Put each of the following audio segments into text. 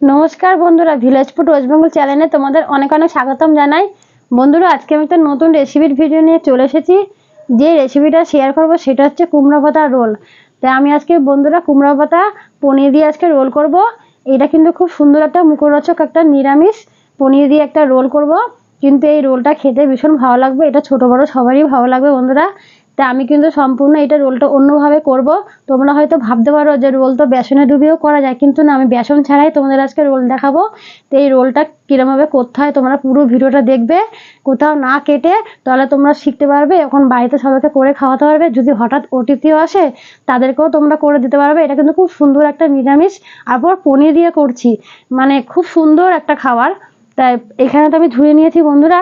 নমস্কার বন্ধুরা village food waste Bengal চ্যানেলে তোমাদের অনেক অনেক স্বাগতম জানাই। বন্ধুরা, আজকে আমি একটা নতুন রেসিপির ভিডিও নিয়ে চলে এসেছি। যে রেসিপিটা শেয়ার করব সেটা হচ্ছে কুমড়ো পাতা রোল তাই আমি আজকে বন্ধুরা কুমড়ো পাতা, পনির দিয়ে আজকে রোল করব। এটা কিন্তু খুব সুন্দর একটা মুখরোচক একটা নিরামিষ পনির দিয়ে একটা রোল করব। কিন্তু এই রোলটা খেতে ভীষণ ভালো লাগবে, এটা ছোট বড় সবারই ভালো লাগবে বন্ধুরা। তা আমি কিন্তু সম্পূর্ণ এটা রোলটা অন্যভাবে করব। তোমরা হয়তো ভাবতে পারো যে রোল তো বেসনে ডুবিয়েও করা যায়, কিন্তু না, আমি বেসন ছাড়াই তোমাদের আজকে রোল দেখাবো। তো এই রোলটা কীরমভাবে করতে হয় তোমরা পুরো ভিডিওটা দেখবে। কোথাও না কেটে তাহলে তোমরা শিখতে পারবে, এখন বাড়িতে সবাইকে করে খাওয়াতে পারবে। যদি হঠাৎ অতিথিও আসে, তাদেরকেও তোমরা করে দিতে পারবে। এটা কিন্তু খুব সুন্দর একটা নিরামিষ আর পর পনির দিয়ে করছি। মানে খুব সুন্দর একটা খাবার। তাই এখানে তো আমি ধুয়ে নিয়েছি বন্ধুরা।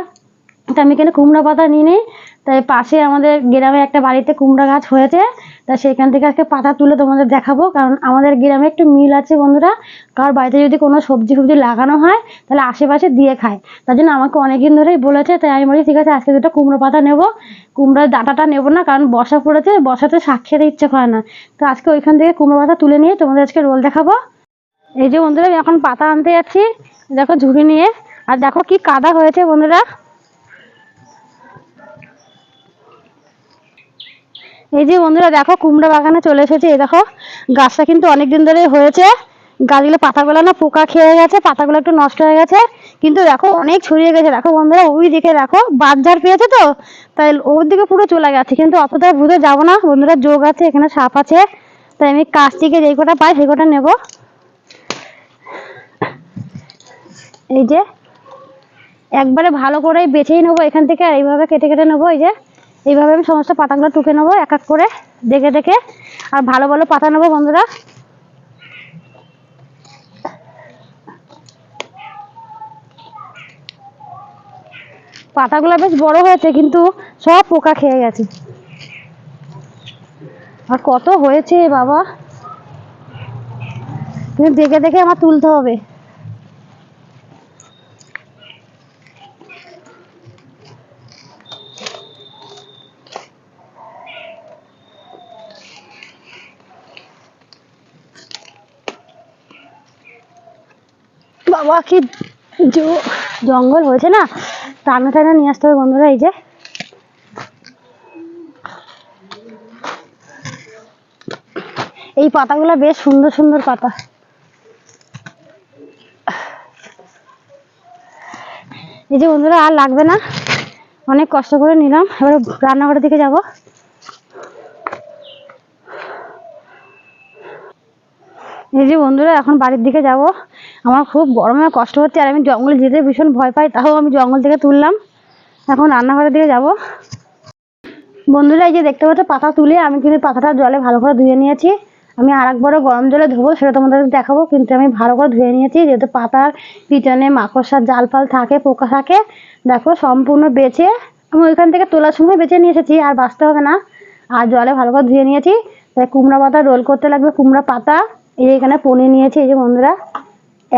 তা আমি এখানে কুমড়া পাতা নিয়ে নিই। তাই পাশে আমাদের গ্রামে একটা বাড়িতে কুমড়া গাছ হয়েছে। তা সেখান থেকে আজকে পাতা তুলে তোমাদের দেখাবো, কারণ আমাদের গ্রামে একটু মিল আছে বন্ধুরা। কারোর বাড়িতে যদি কোনো সবজি ফবজি লাগানো হয়, তাহলে আশেপাশে দিয়ে খায়। তার জন্য আমাকে অনেকদিন ধরেই বলেছে, তাই আমি বলি ঠিক আছে, আজকে দুটো কুমড়ো পাতা নেব। কুমড়োর ডাঁটাটা নেব না, কারণ বসা পড়েছে বসাতে শাক খেতে ইচ্ছে করে না। তো আজকে ওইখান থেকে কুমড়ো পাতা তুলে নিয়ে তোমাদের আজকে রোল দেখাবো। এই যে বন্ধুরা, আমি এখন পাতা আনতে যাচ্ছি। দেখো ঝুড়ি নিয়ে। আর দেখো কি কাদা হয়েছে বন্ধুরা। এই যে বন্ধুরা দেখো, কুমড়া বাগানে চলে এসেছে। এই দেখো, গাছটা কিন্তু অনেক দিন ধরে হয়েছে। গাছগুলো পাতাগুলো না পোকা খেয়ে গেছে, পাতাগুলো একটু নষ্ট হয়ে গেছে। কিন্তু দেখো, অনেক ছড়িয়ে গেছে। দেখো বন্ধুরা, ওই দিকে দেখো বাজার পেয়েছে তো? তাই ওর দিকে পুরো চলে গেছে। কিন্তু অতটা ভুলে যাব না। বন্ধুরা, যোগ আছে, এখানে সাপ আছে। তাই আমি কাছ থেকে যেই কটা পাই, সেই কটা নেব। এই যে, একবারে ভালো করে বেছেই নেব। এখান থেকে আর এইভাবে কেটে কেটে নেব। এই যে এইভাবে আমি সমস্ত পাতাগুলো টুকে নেব, এক এক করে দেখে দেখে। আর ভালো ভালো পাতা নেব বন্ধুরা। পাতাগুলো বেশ বড় হয়েছে, কিন্তু সব পোকা খেয়ে গেছে। আর কত হয়েছে বাবা? কিন্তু দেখে দেখে আমার তুলতে হবে বাবা কি জঙ্গল হয়েছে না? টানা টানা নিয়ে আসতে হবে বন্ধুরা, এই যে। এই পাতাগুলো বেশ সুন্দর সুন্দর পাতা। এই যে বন্ধুরা, আর লাগবে না। অনেক কষ্ট করে নিলাম। এবার রান্নাঘরের দিকে যাব। এই যে বন্ধুরা, এখন বাড়ির দিকে যাব। আমার খুব গরমে কষ্ট হচ্ছে, আর আমি জঙ্গলে যেতে ভীষণ ভয় পাই, তাও আমি জঙ্গল থেকে তুললাম। এখন রান্নাঘরের দিকে যাব। বন্ধুরা, এই যে দেখতে পাচ্ছ পাতা তুলে, আমি কিন্তু পাতাটা জলে ভালো করে ধুয়ে নিয়েছি। আমি আর একবারও গরম জলে ধোবো, সেটা তোমাদের দেখাবো, কিন্তু আমি ভালো করে ধুয়ে নিয়েছি, যেহেতু পাতার পিছনে মাকড়সার জাল ফাল থাকে, পোকা থাকে, দেখো সম্পূর্ণ বেছে, আমি ওইখান থেকে তোলার সময় বেছে নিয়ে এসেছি, আর বাঁচতে হবে না। আর জলে ভালো করে ধুয়ে নিয়েছি, তাই কুমড়া পাতা রোল করতে লাগবে, কুমড়া পাতা, এই এখানে পনির নিয়েছি, এই যে বন্ধুরা।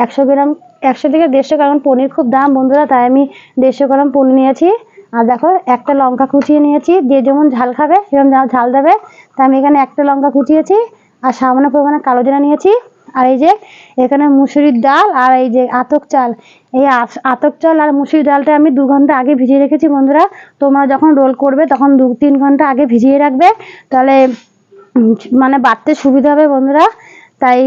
একশো গ্রাম, একশো থেকে দেড়শো কারণ পনির খুব দাম বন্ধুরা, তাই আমি দেড়শো গ্রাম পনির নিয়েছি। আর দেখো, একটা লঙ্কা কুচিয়ে নিয়েছি, যে যেমন ঝাল খাবে, সেরকম ঝাল দেবে। তাই আমি এখানে একটা লঙ্কা কুচিয়েছি, আর সামান্য পরিমাণে কালো জিরা নিয়েছি। আর এই যে, এখানে মুসুরির ডাল আর এই যে আতক চাল। এই আতক চাল আর মুসুরির ডালটা আমি দু ঘণ্টা আগে ভিজিয়ে রেখেছি বন্ধুরা। তোমরা যখন রোল করবে, তখন দু তিন ঘণ্টা আগে ভিজিয়ে রাখবে। তাহলে মানে বাড়তে সুবিধা হবে বন্ধুরা। তাই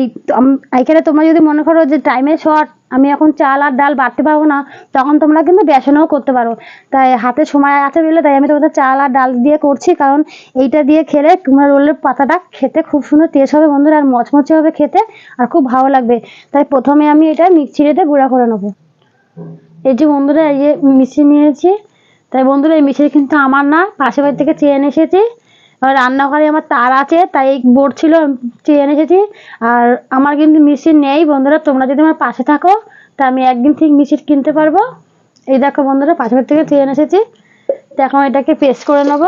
এখানে তোমরা যদি মনে করো যে টাইমের শর্ট আমি এখন চাল আর ডাল বাড়তে পারব না, তখন তোমরা কিন্তু বেসনও করতে পারো। তাই হাতে সময় আছে বলে তাই আমি তোমাদের চাল আর ডাল দিয়ে করছি, কারণ এইটা দিয়ে খেলে কুমড়া রোলের পাতাটা খেতে খুব সুন্দর টেস্ট হবে বন্ধুরা, আর মচমচে হবে খেতে, আর খুব ভালো লাগবে। তাই প্রথমে আমি এটা মিক্সিতে গুঁড়া করে নেব। এই যে বন্ধুরা, এই যে মিশিয়ে নিয়েছি। তাই বন্ধুরা, এই মিশিয়ে কিন্তু আমার না, পাশের বাড়ি থেকে চেয়ে এনে এসেছি। রান্নাঘরে আমার তার আছে, তাই বোর্ড ছিল, চেয়ে এনে এসেছি আর আমার কিন্তু মেশিন নেই বন্ধুরা, তোমরা যদি আমার পাশে থাকো, তা আমি একদিন ঠিক মেশিন কিনতে পারব। এই দেখো বন্ধুরা পাশের থেকে চেয়ে এনে এসেছি তো এখন এটাকে পেস্ট করে নেব।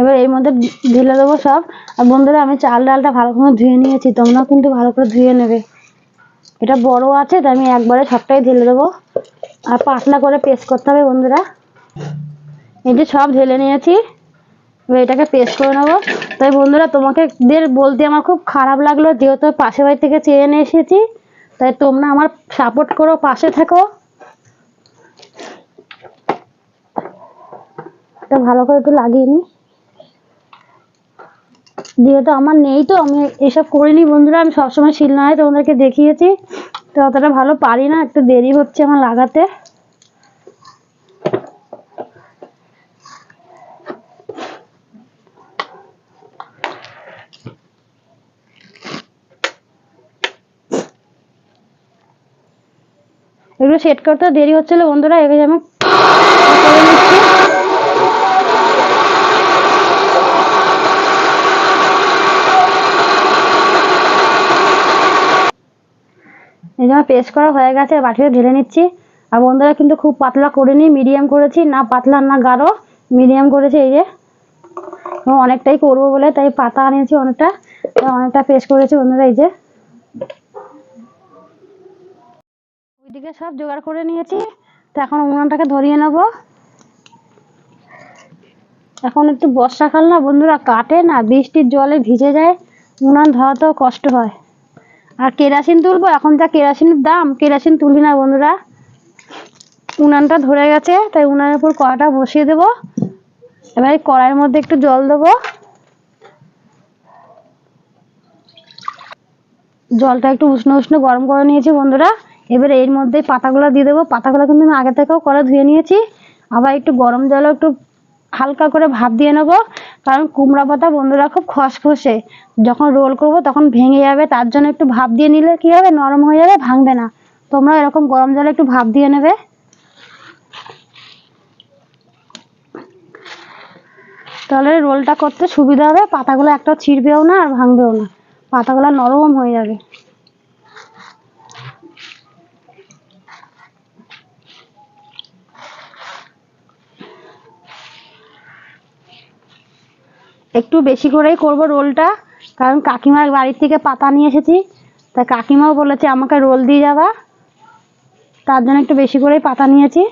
এবার এর মধ্যে ঢেলে দেবো সব। আর বন্ধুরা, আমি চাল ডালটা ভালো করে ধুয়ে নিয়েছি, তোমরাও কিন্তু ভালো করে ধুয়ে নেবে। এটা বড় আছে, তাই আমি একবারে সবটাই ঢেলে দেবো। আর পাতলা করে পেস্ট করতে হবে বন্ধুরা। যে সব ঢেলে নিয়েছি এটাকে পেস্ট করে নেব। তাই বন্ধুরা তোমাকে দের বলতে আমার খুব খারাপ লাগল, যেহেতু পাশের বাড়ি থেকে চেয়ে নিয়ে এসেছি। তাই তোমরা আমার সাপোর্ট করো, পাশে থাকো। এটা ভালো করে একটু লাগিয়ে নিই। যেহেতু আমার নেই তো, আমি এসব করিনি বন্ধুরা, আমি সবসময় শিলনোড়ায় তোমাদেরকে দেখিয়েছি। তো অতটা ভালো পারি না, একটু দেরি হচ্ছে আমার লাগাতে। এগুলো সেট করতে দেরি হচ্ছিল, বন্ধুরা এগুলো নিচ্ছি এই যে আমার পেস্ট করা হয়ে গেছে বাটিতে ঢেলে নিচ্ছি। আর বন্ধুরা, কিন্তু খুব পাতলা করিনি মিডিয়াম করেছি, না পাতলা, না গাঢ় মিডিয়াম করেছি এই যে। অনেকটাই করব বলে, তাই পাতা আনিয়েছি অনেকটা অনেকটা পেস্ট করেছি বন্ধুরা, এই যে। ওইদিকে সব জোগাড় করে নিয়েছি। তো এখন উনুনটাকে ধরিয়ে নেব। এখন একটু বর্ষাকাল না বন্ধুরা, কাটে না, বৃষ্টির জলে ভিজে যায়। উনান ধরাতেও কষ্ট হয়। আর কেরাসিন তুলবো? এখন যা কেরাসিনের দাম, কেরাসিন তুলি না বন্ধুরা। উনানটা ধরে গেছে, তাই উনানের উপর কড়াটা বসিয়ে দেবো। এবার এই কড়াইয়ের মধ্যে একটু জল দেবো। জলটা একটু উষ্ণ উষ্ণ গরম করে নিয়েছি বন্ধুরা। এবার এর মধ্যে পাতাগুলো দিয়ে দেবো। পাতাগুলো কিন্তু আমি আগে থেকেও কড়া ধুয়ে নিয়েছি। আবার একটু গরম জলে একটু হালকা করে ভাপ দিয়ে নেব। কারণ কুমড়া পাতা বন্ধুরা খুব খসখসে। যখন রোল করব তখন ভেঙে যাবে। তার জন্য একটু ভাপ দিয়ে নিলে কি হবে? নরম হয়ে যাবে, ভাঙবে না। তোমরা এরকম গরম জলে একটু ভাপ দিয়ে নেবে। তাহলে রোলটা করতে সুবিধা হবে। পাতাগুলো একটা ছিঁড়বেও না আর ভাঙবেও না। পাতাগুলো নরম হয়ে যাবে। একটু বেশি করেই করব রোলটা। কারণ কাকিমার বাড়ির থেকে পাতা নিয়ে এসেছি। তা কাকিমাও বলেছে, আমাকে রোল দিয়ে যাবা। তার জন্য একটু বেশি করেই পাতা নিয়েছি।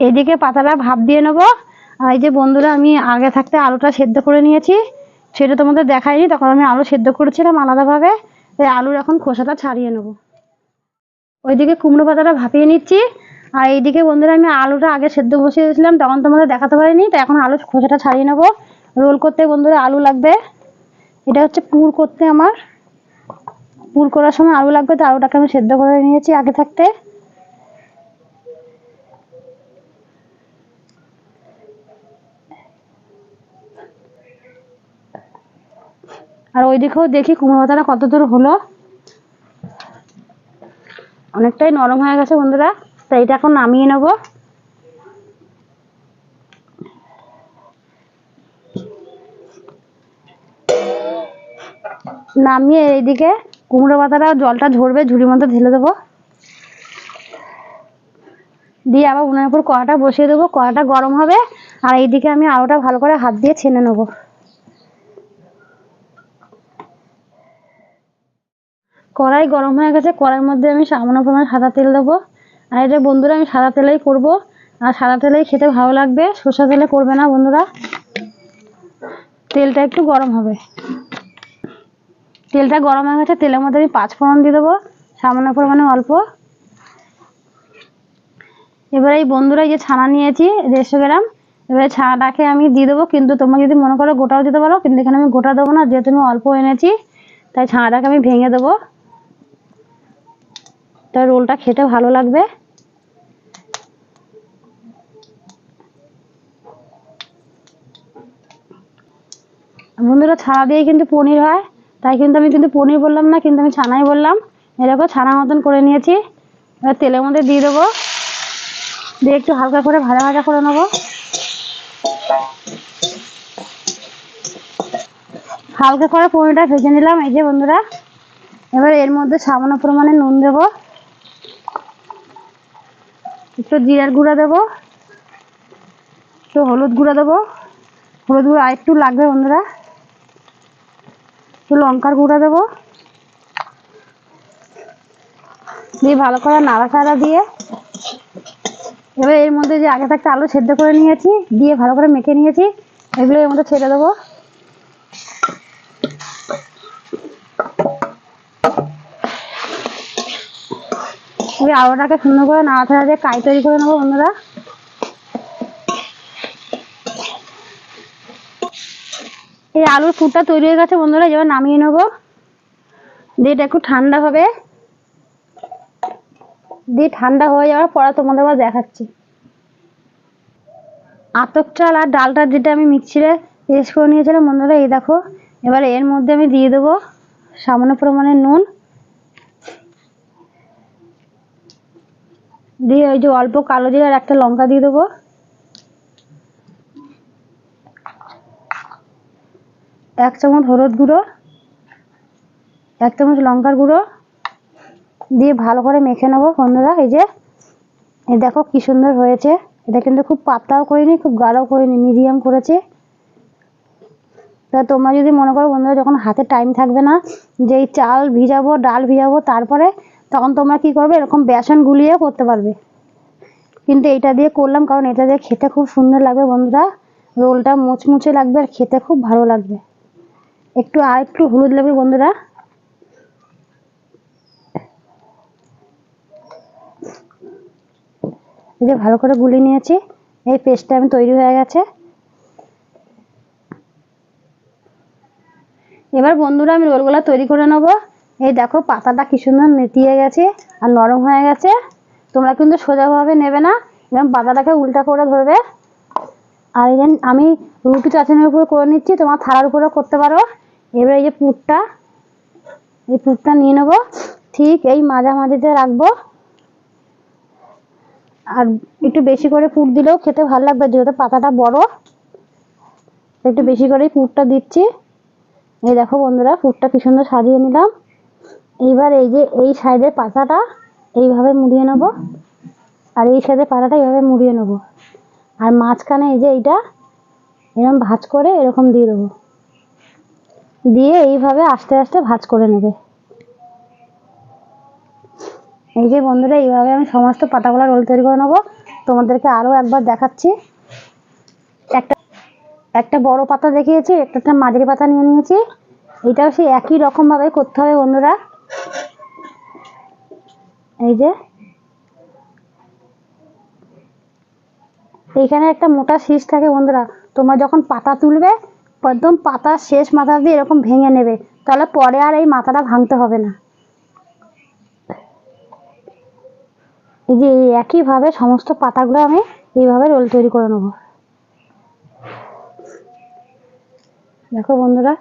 এদিকে পাতাটা ভাপ দিয়ে নেব। আর এই যে বন্ধুরা, আমি আগে থাকতে আলুটা সেদ্ধ করে নিয়েছি। সেটা তোমাদের দেখাইনি, তখন আমি আলু সেদ্ধ করেছিলাম আলাদাভাবে। তাই আলুর এখন খোসাটা ছাড়িয়ে নেব। ওইদিকে কুমড়ো পাতাটা ভাপিয়ে নিচ্ছি। আর এইদিকে বন্ধুরা, আমি আলুটা আগে সেদ্ধ বসিয়ে দিয়েছিলাম, তখন তোমাদের দেখাতে পারিনি, তো এখন আলু খোসাটা ছাড়িয়ে নেব। রোল করতে বন্ধুরা আলু লাগবে। এটা হচ্ছে পুর করতে আমার। পুর করার সময় আলু লাগবে, তো আলুটাকে আমি সেদ্ধ করে নিয়েছি আগে থাকতে। আর ওইদিকেও দেখি কুমড়ো পাতাটা কত দূর হলো। অনেকটাই নরম হয়ে গেছে বন্ধুরা। তো এটা এখন নামিয়ে নেব। নামিয়ে এইদিকে কুমড়ো পাতাটা জলটা ঝরবে, ঝুড়ির মধ্যে ঢেলে দেবো। দিয়ে আবার উনার উপর কড়াটা বসিয়ে দেবো, কড়াটা গরম হবে, আর এইদিকে আমি আলুটা ভালো করে হাত দিয়ে ছেনে নেব। কড়াই গরম হয়ে গেছে, কড়াইয়ের মধ্যে আমি সামান্য পরিমাণ সাদা তেল দেবো। আর এটা বন্ধুরা, আমি সাদা তেলেই করব। আর সাদা তেলেই খেতে ভালো লাগবে। সর্ষে তেলে করবে না বন্ধুরা। তেলটা একটু গরম হবে। তেলটা গরম হয়ে গেছে, তেলের মধ্যে আমি পাঁচ ফোড়ন দিয়ে দেবো। সামান্য পরিমাণে অল্প। এবার এই বন্ধুরা যে ছানা নিয়েছি, দেড়শো গ্রাম। এবারে ছানাটাকে আমি দিয়ে দেবো, কিন্তু তোমরা যদি মনে করো গোটাও দিতে পারো, কিন্তু এখানে আমি গোটা দেবো না, যেহেতু আমি অল্প এনেছি, তাই ছানাটাকে আমি ভেঙে দেবো। তাই রোলটা খেতে ভালো লাগবে। বন্ধুরা, ছানা দিয়ে কিন্তু পনির হয়। তাই কিন্তু আমি কিন্তু পনির বললাম না, কিন্তু আমি ছানাই বললাম। এরকম ছানা মতন করে নিয়েছি। এবার তেলের মধ্যে দিয়ে দেবো। দিয়ে একটু হালকা করে ভাজা ভাজা করে নেব। হালকা করে পনিরটা ভেজে নিলাম, এই যে বন্ধুরা। এবার এর মধ্যে সামান্য পরিমাণে নুন দেবো। একটু জিরার গুঁড়া দেবো। একটু হলুদ গুঁড়া দেবো। হলুদ গুঁড়ো আর একটু লাগবে বন্ধুরা। একটু লঙ্কার গুঁড়া দেবো। দিয়ে ভালো করে নাড়াচাড়া দিয়ে এবার এর মধ্যে যে আগে থাকতে আলু সেদ্ধ করে নিয়েছি, দিয়ে ভালো করে মেখে নিয়েছি, এগুলো এর মধ্যে ছেড়ে দেবো। আলুটাকে সুন্দর করে নাড়াতে দিয়ে কাই তৈরি করে নেব বন্ধুরা। এই আলুর পুরটা তৈরি হয়ে গেছে, বন্ধুরা, এবার নামিয়ে নেব। দিয়ে এটা একটু ঠান্ডা হবে। দিয়ে ঠান্ডা হয়ে যাওয়ার পরে তোমাদের আবার দেখাচ্ছি। আতপ চাল আর ডালটা যেটা আমি মিক্সিরে পেস্ট করে নিয়েছিলাম, বন্ধুরা, এই দেখো। এবার এর মধ্যে আমি দিয়ে দেবো সামান্য পরিমাণে নুন। দিয়ে ওই যে অল্প কালো জিরে আর একটা লঙ্কা দিয়ে দেবো। এক চামচ হলুদ গুঁড়ো, এক চামচ লঙ্কার গুঁড়ো দিয়ে ভালো করে মেখে নেব বন্ধুরা। এই যে, এই দেখো কি সুন্দর হয়েছে। এটা কিন্তু খুব পাতলাও করিনি, খুব গাঢ়ও করিনি, মিডিয়াম করেছে। তা তোমরা যদি মনে করো বন্ধুরা, যখন হাতে টাইম থাকবে না, যে চাল ভিজাবো, ডাল ভিজাবো তারপরে, তখন তোমরা কি করবে? এরকম বেসন গুলিয়ে করতে পারবে। কিন্তু এটা দিয়ে করলাম, কারণ এটা দিয়ে খেতে খুব সুন্দর লাগবে বন্ধুরা। রোলটা মুচমুচে লাগবে আর খেতে খুব ভালো লাগবে। একটু আর একটু হলুদ লাগবে বন্ধুরা। এই যে ভালো করে গুলিয়ে নিয়েছি। এই পেস্টটা আমি তৈরি হয়ে গেছে। এবার বন্ধুরা, আমি রোলগুলো তৈরি করে নেব। এই দেখো, পাতাটা কি সুন্দর নেতিয়ে গেছে আর নরম হয়ে গেছে। তোমরা কিন্তু সোজাভাবে নেবে না এরকম পাতাটাকে উল্টা করে ধরবে। আর আমি রুটি চাচানির উপর করে নিচ্ছি, তোমার থালার উপরেও করতে পারো। এবার এই যে পুরটা, এই পুরটা নিয়ে নেব। ঠিক এই মাঝামাঝিতে রাখব। আর একটু বেশি করে পুর দিলেও খেতে ভালো লাগবে, যেহেতু পাতাটা বড়। একটু বেশি করেই পুরটা দিচ্ছি। এই দেখো বন্ধুরা, পুরটা কি সুন্দর সাজিয়ে নিলাম। এইবার এই যে এই সাইডের পাতাটা এইভাবে মুড়িয়ে নেব। আর এই সাইডের পাতাটা এইভাবে মুড়িয়ে নেব। আর মাঝখানে এই যে এইটা এরকম ভাঁজ করে এরকম দিয়ে দেবো। দিয়ে এইভাবে আস্তে আস্তে ভাঁজ করে নেবে। এই যে বন্ধুরা, এইভাবে আমি সমস্ত পাতাগুলো রোল তৈরি করে নেব। তোমাদেরকে আরও একবার দেখাচ্ছি। একটা একটা বড় পাতা দেখিয়েছি একটা মাঝারি পাতা নিয়ে নিয়েছি। এটাও সেই একই রকমভাবে করতে হবে বন্ধুরা। এই যে, এইখানে একটা মোটা শীষ থাকে বন্ধুরা। তোমরা যখন পাতা তুলবে একদম পাতার শেষ মাথা দিয়ে এরকম ভেঙে নেবে, তাহলে পরে আর এই মাথাটা ভাঙতে হবে না। এই যে এই একইভাবে সমস্ত পাতাগুলো আমি এইভাবে রোল তৈরি করে নেব। দেখো বন্ধুরা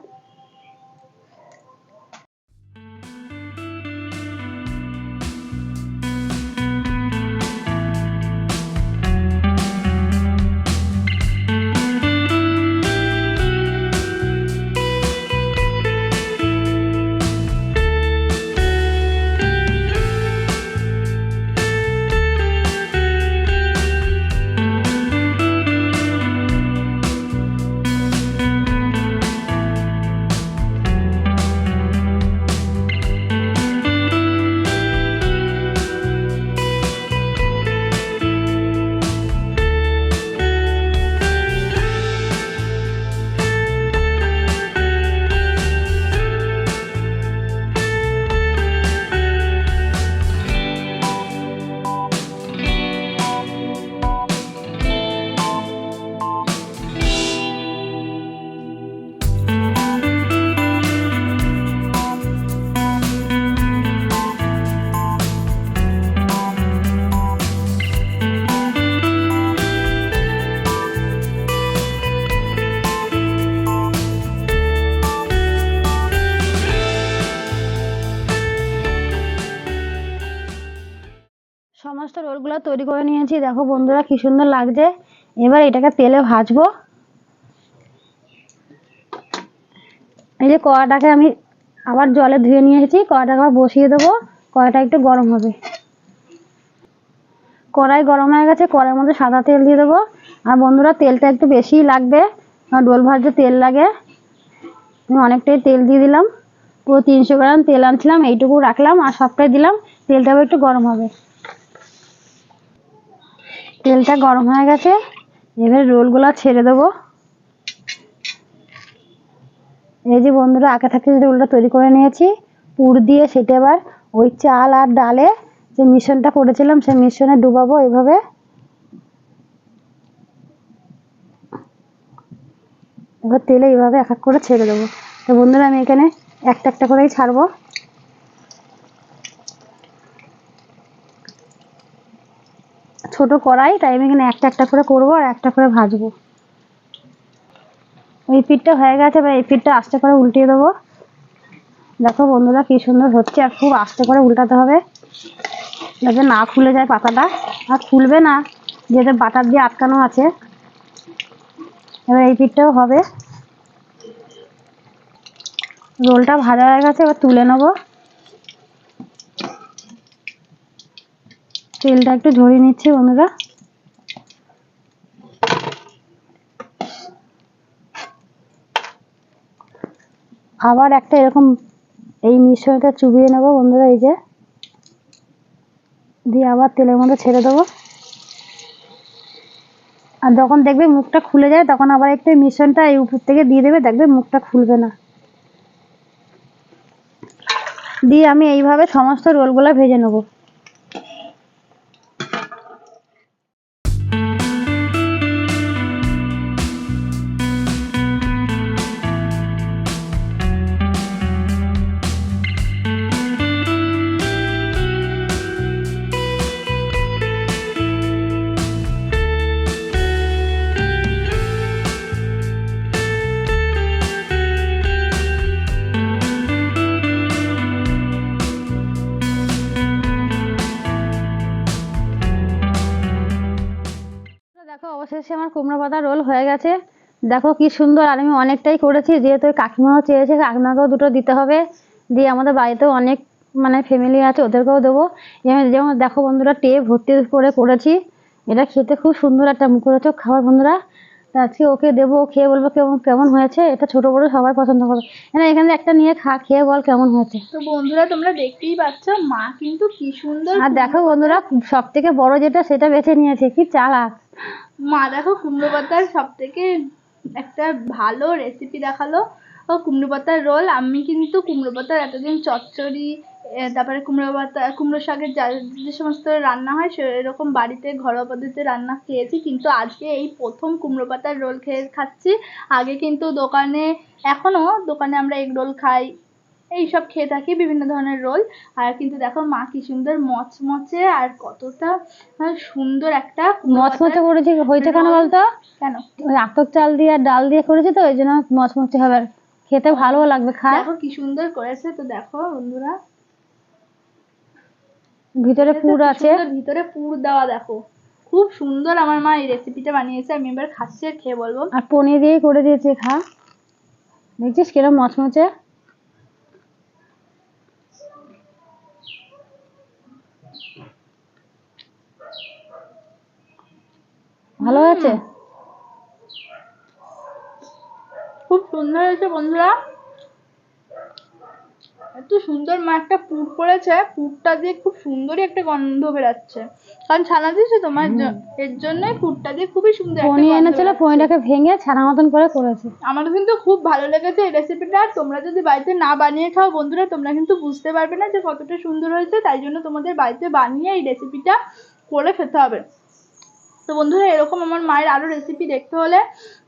সমস্ত তৈরি করে নিয়েছি। দেখো বন্ধুরা কি সুন্দর লাগছে। এবার এটাকে তেলে ভাজবো। এই যে কড়াটাকে আমি আবার জলে ধুয়ে নিয়ে এসেছি কড়াটাকে আবার বসিয়ে দেবো। কড়াটা একটু গরম হবে। কড়াই গরম হয়ে গেছে। কড়াইয়ের মধ্যে সাদা তেল দিয়ে দেবো। আর বন্ধুরা তেলটা একটু বেশিই লাগবে। আর ডোল ভাজতে তেল লাগে। আমি অনেকটাই তেল দিয়ে দিলাম। পুরো তিনশো গ্রাম তেল আনছিলাম। এইটুকু রাখলাম আর সবটাই দিলাম। তেলটা আবার একটু গরম হবে। তেলটা গরম হয়ে গেছে, এবার রোলগুলো ছেড়ে দেবো। এই যে বন্ধুরা আগে থাকতে যে রোলটা তৈরি করে নিয়েছি, পুর দিয়ে সেটা এবার ওই চাল আর ডালে যে মিশ্রণটা করেছিলাম, সেই মিশ্রণে ডুবাবো এভাবে। এবার তেলে এইভাবে এক এক করে ছেড়ে দেবো। তো বন্ধুরা, আমি এখানে একটা একটা করেই ছাড়বো। ছোট কড়াই, তাই আমি এখানে একটা একটা করে করব আর একটা করে ভাজবো। এই পিঠটা হয়ে গেছে, এবার এই পিঠটা আস্তে করে উল্টিয়ে দেবো। দেখো বন্ধুরা কি সুন্দর হচ্ছে, আর খুব আস্তে করে উল্টাতে হবে। যাতে না খুলে যায় পাতাটা। আর খুলবে না যেটা বাটার দিয়ে আটকানো আছে। এবার এই পিঠটাও হবে। রোলটা ভাজা হয়ে গেছে, এবার তুলে নেব। তেলটা একটু ঝরিয়ে নিচ্ছি বন্ধুরা। আবার একটা এরকম এই মিশ্রণটা চুবিয়ে নেব বন্ধুরা, এই যে। দিয়ে আবার তেলের মধ্যে ছেড়ে দেবো। আর যখন দেখবে মুখটা খুলে যায়, তখন আবার একটু মিশ্রণটা এই উপর থেকে দিয়ে দেবে, দেখবে মুখটা খুলবে না। দিয়ে আমি এইভাবে সমস্ত রোলগুলো ভেজে নেব। পাতা রোল হয়ে গেছে। দেখো কি সুন্দর, আর আমি অনেকটাই করেছি, যেহেতু কাকিমাও চেয়েছে, কাকিমাকেও দুটো দিতে হবে। দিয়ে আমাদের বাড়িতেও অনেক মানে ফ্যামিলি আছে, ওদেরকেও দেবো। যেমন দেখো বন্ধুরা টে ভর্তি করে করেছি। এটা খেতে খুব সুন্দর একটা মুখরোচক খাবার বন্ধুরা। তা আজকে ওকে দেবো খেয়ে বলব কেমন কেমন হয়েছে? এটা ছোট বড় সবাই পছন্দ করবে। না এখানে একটা নিয়ে খা খেয়ে বল কেমন হয়েছে। তো বন্ধুরা তোমরা দেখতেই পাচ্ছ মা কিন্তু কি সুন্দর আর দেখো বন্ধুরা সব থেকে বড় যেটা সেটা বেছে নিয়েছে কি চালাক। মা দেখো কুমড়ো পাতার সব থেকে একটা ভালো রেসিপি দেখাল। ও কুমড়ো পাতার রোল আমি কিন্তু কুমড়ো পাতার এতদিন চচ্চড়ি তারপরে কুমড়ো পাতা কুমড়ো শাকের যা যে সমস্ত রান্না হয় সেরকম বাড়িতে ঘরোয়া পদ্ধতিতে রান্না খেয়েছি। কিন্তু আজকে এই প্রথম কুমড়ো পাতার রোল খেয়ে খাচ্ছি। আগে কিন্তু দোকানে এখনও দোকানে আমরা এগ রোল খাই। এই সব খেয়ে থাকি বিভিন্ন ধরনের রোল। আর কিন্তু দেখো মা কি সুন্দর মচমচে আর কতটা সুন্দর একটা মচমচে করেছি হয়েছে কেন বলতো? কেন? ওই আতপ চাল দিয়ে আর ডাল দিয়ে করেছি তো ওই জন্য মচমচে হবে। খেতে ভালো লাগবে খা দেখো কি সুন্দর করেছে তো দেখো বন্ধুরা। ভিতরে পুর আছে। ভিতরে পুর দেওয়া দেখো। খুব সুন্দর আমার মা এই রেসিপিটা বানিয়েছে আমি এবার খাচ্ছি আর খেয়ে বলব। আর পনির দিয়েই করে দিয়েছে খা। দেখছিস কিরম মচমচে? ভালো হয়েছে? খুব সুন্দর হয়েছে বন্ধুরা। এত সুন্দর মা একটা পুর করেছে পুরটা দিয়ে খুব সুন্দরই একটা গন্ধ বেরাচ্ছে। কারণ ছানা দিয়েছে তোমার এর জন্যই পুরটা দিয়ে খুবই সুন্দর গন্ধ এনেছিল বেরাচ্ছে। ভেঙে ছানা মতন করে করেছে। আমার কিন্তু খুব ভালো লেগেছে এই রেসিপিটা আর তোমরা যদি বাড়িতে না বানিয়ে খাও বন্ধুরা তোমরা কিন্তু বুঝতে পারবে না যে কতটা সুন্দর হয়েছে তাই জন্য তোমাদের বাড়িতে বানিয়ে এই রেসিপিটা করে খেতে হবে। তো বন্ধুরা এরকম আমার মায়ের আরও রেসিপি দেখতে হলে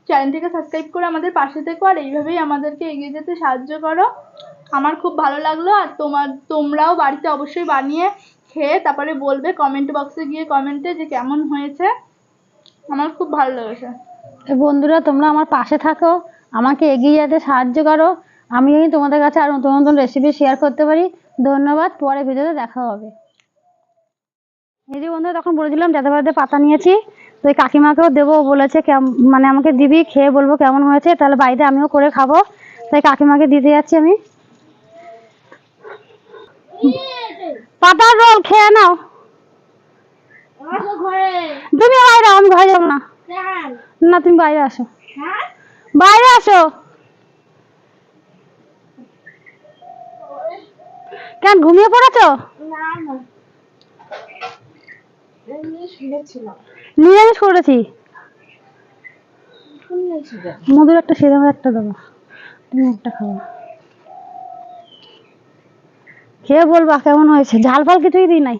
চ্যানেলটিকে সাবস্ক্রাইব করে আমাদের পাশে থেকো আর এইভাবেই আমাদেরকে এগিয়ে যেতে সাহায্য করো। আমার খুব ভালো লাগল আর তোমার, তোমরাও বাড়িতে অবশ্যই বানিয়ে খেয়ে তারপরে বলবে কমেন্ট বক্সে গিয়ে কমেন্টে যে কেমন হয়েছে। আমার খুব ভালো লেগেছে। বন্ধুরা, তোমরা আমার পাশে থাকো, আমাকে এগিয়ে যেতে সাহায্য করো। আমি তোমাদের কাছে আর নতুন নতুন রেসিপি শেয়ার করতে পারি। ধন্যবাদ, পরে ভিডিওতে দেখা হবে। এই যে বন্ধুরা, তখন বলেছিলাম যাতে বাড়িতে পাতা নিয়েছি, তো ওই কাকিমাকেও দেবো, বলেছে মানে আমাকে দিবি, খেয়ে বলব কেমন হয়েছে, তাহলে বাড়িতে আমিও করে খাব। তাই কাকিমাকে দিতে যাচ্ছি আমি। পাতার রোল খেয়ে নাও। তুমি বাইরে আমি ঘরে যাব না। না তুমি বাইরে আসো। বাইরে আসো। কেন ঘুমিয়ে পড়েছো? নিরামিষ করেছি। মধুর একটা সেরাম একটা দেবো তুমি একটা খাব খেয়ে বলবা কেমন হয়েছে? ঝাল ফাল কিছুই দিই নাই।